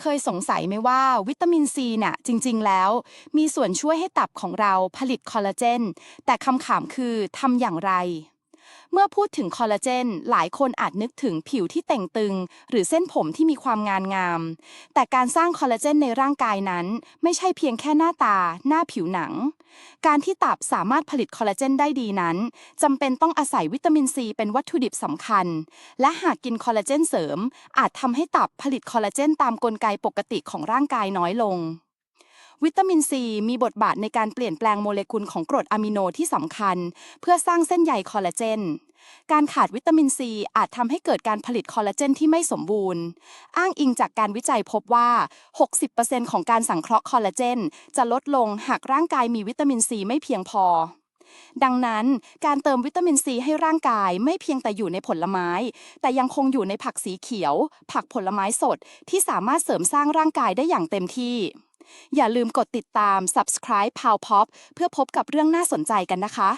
เคยสงสัยไหมว่าวิตามินซีน่ะจริง ๆ แล้ว มีส่วนช่วยให้ตับของเราผลิตคอลลาเจน แต่คำถามคือทำอย่างไร เมื่อพูดถึงคอลลาเจน หลายคนอาจนึกถึงผิวที่เต่งตึง หรือเส้นผมที่มีความงานงาม แต่การสร้างคอลลาเจนในร่างกายนั้น ไม่ใช่เพียงแค่หน้าตา หน้าผิวหนัง การที่ตับสามารถผลิตคอลลาเจนได้ดีนั้นจำเป็นต้องอาศัยวิตามินซีเป็นวัตถุดิบสำคัญ และหากกินคอลลาเจนเสริม อาจทำให้ตับผลิตคอลลาเจนตามกลไกปกติของร่างกายน้อยลง วิตามินซีมีบทบาทในการเปลี่ยนแปลงโมเลกุลของกรดอะมิโนที่สำคัญ เพื่อสร้างเส้นใยคอลลาเจน การขาดวิตามินซีอาจทำให้เกิดการผลิตคอลลาเจนที่ไม่สมบูรณ์ อ้างอิงจากการวิจัยพบว่า 60%ของการสังเคราะห์คอลลาเจน จะลดลงหากร่างกายมีวิตามินซีไม่เพียงพอดังนั้นการเติมวิตามินซีให้ร่างกายไม่เพียงแต่อยู่ในผลไม้ แต่ยังคงอยู่ในผักสีเขียว ผักผลไม้สดที่สามารถเสริมสร้างร่างกายได้อย่างเต็มที่ อย่าลืมกดติดตาม subscribe p o w Pop เพื่อพบกับเรื่องน่าสนใจกันนะคะ